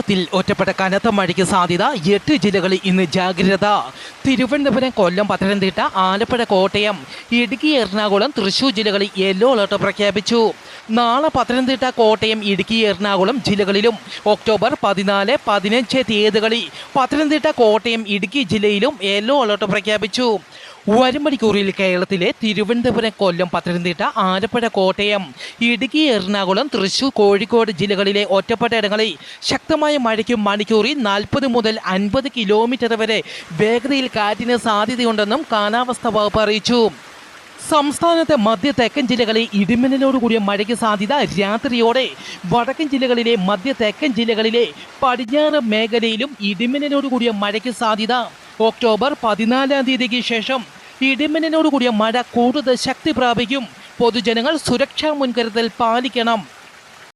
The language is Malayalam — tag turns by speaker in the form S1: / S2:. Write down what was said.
S1: കേരളത്തിൽ ഒറ്റപ്പെട്ട കനത്ത മഴയ്ക്ക് സാധ്യത. എട്ട് ജില്ലകളിൽ ഇന്ന് ജാഗ്രത. തിരുവനന്തപുരം കൊല്ലം പത്തനംതിട്ട ആലപ്പുഴ കോട്ടയം ഇടുക്കി എറണാകുളം തൃശൂർ ജില്ലകളിൽ യെല്ലോ അലർട്ട് പ്രഖ്യാപിച്ചു. നാളെ പത്തനംതിട്ട കോട്ടയം ഇടുക്കി എറണാകുളം ജില്ലകളിലും ഒക്ടോബർ പതിനാല് പതിനഞ്ച് തീയതികളിൽ പത്തനംതിട്ട കോട്ടയം ഇടുക്കി ജില്ലയിലും യെല്ലോ അലർട്ട് പ്രഖ്യാപിച്ചു. വരും മണിക്കൂറിൽ കേരളത്തിലെ തിരുവനന്തപുരം കൊല്ലം പത്തനംതിട്ട ആലപ്പുഴ കോട്ടയം ഇടുക്കി എറണാകുളം തൃശൂർ കോഴിക്കോട് ജില്ലകളിലെ ഒറ്റപ്പെട്ട ഇടങ്ങളിൽ ശക്തമായ മഴയ്ക്ക് മണിക്കൂറിൽ നാൽപ്പത് മുതൽ അൻപത് കിലോമീറ്റർ വരെ വേഗതയിൽ കാറ്റിന് സാധ്യതയുണ്ടെന്നും കാലാവസ്ഥാ വകുപ്പ് അറിയിച്ചു. സംസ്ഥാനത്തെ മധ്യ തെക്കൻ ജില്ലകളിൽ ഇടിമിന്നലോടുകൂടിയ മഴയ്ക്ക് സാധ്യത രാത്രിയോടെ. വടക്കൻ ജില്ലകളിലെ മധ്യ തെക്കൻ ജില്ലകളിലെ പടിഞ്ഞാറ് മേഖലയിലും ഇടിമിന്നലോടുകൂടിയ മഴയ്ക്ക് സാധ്യത. ഒക്ടോബർ പതിനാലാം തീയതിക്ക് ശേഷം ഇടിമിന്നലോടുകൂടിയ മഴ കൂടുതൽ ശക്തി പ്രാപിക്കും. പൊതുജനങ്ങൾ സുരക്ഷാ മുൻകരുതൽ പാലിക്കണം.